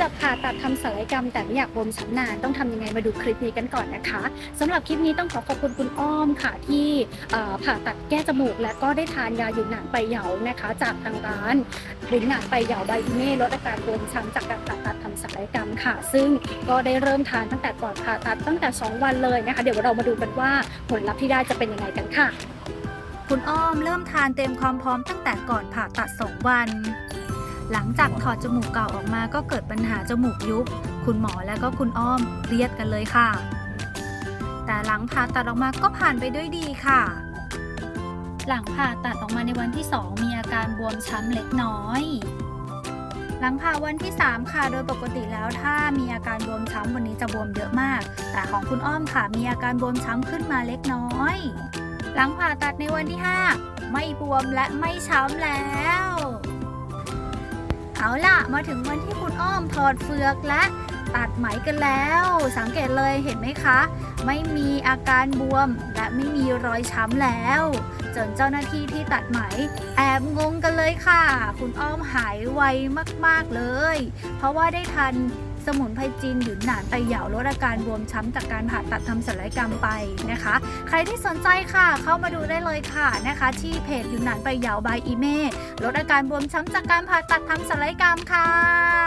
จะผ่าตัดทำศัลยกรรม แต่ไม่อยากบวมช้ำนานต้องทำยังไงมาดูคลิปนี้กันก่อนนะคะสำหรับคลิปนี้ต้องขอขอบคุณคุณอ้อมค่ะที่ผ่าตัดแก้จมูก และก็ได้ทานยาหยุดหนานไปเหยานะคะ จากทางร้านหยุดหนานไปเหยาไบอิเม่ลดอาการบวมช้ำจากการผ่าตัดทำศัลยกรรมค่ะ ซึ่งก็ได้เริ่มทานตั้งแต่ก่อนผ่าตัดตั้งแต่ 2 วันเลยนะคะ เดี๋ยวเรามาดูกันว่าผลลัพธ์ที่ได้จะเป็นยังไงกันค่ะ คุณอ้อมเริ่มทานเต็มความพร้อมตั้งแต่ก่อนผ่าตัด 2 วัน หลังจากถอดจมูกเก่าออกมาก็เกิดปัญหาจมูกยุบ คุณหมอและก็คุณอ้อมเครียดกันเลยค่ะ แต่หลังผ่าตัดออกมาก็ผ่านไปด้วยดีค่ะ หลังผ่าตัดออกมาในวันที่ 2 มีอาการบวมช้ำเล็กน้อยหลังผ่าวันที่ 3 ค่ะ โดยปกติแล้วถ้ามีอาการบวมช้ำวันนี้จะบวมเยอะมาก แต่ของคุณอ้อมค่ะ มีอาการบวมช้ำขึ้นมาเล็กน้อย หลังผ่าตัดในวันที่ 5 ไม่บวมและไม่ช้ำแล้ว เอาล่ะ มาถึงวันที่คุณอ้อมถอดเฟือกและตัดไหมกันแล้ว สังเกตเลยเห็นไหมคะ ไม่มีอาการบวมและไม่มีรอยช้ำแล้ว จนเจ้าหน้าที่ที่ตัดไหม แอบงงกันเลยค่ะ คุณอ้อมหายไวมากๆเลย เพราะว่าได้ทัน สมุนไพรจีนหยุนหนานไปเหยาลดอาการบวมช้ำจากการผ่าตัดทำศัลยกรรมไปนะคะ ใครที่สนใจค่ะเข้ามาดูได้เลยค่ะนะคะ ที่เพจหยุนหนานไปเหยาบายอีเม่ลดอาการบวมช้ำจากการผ่าตัดทำศัลยกรรมค่ะ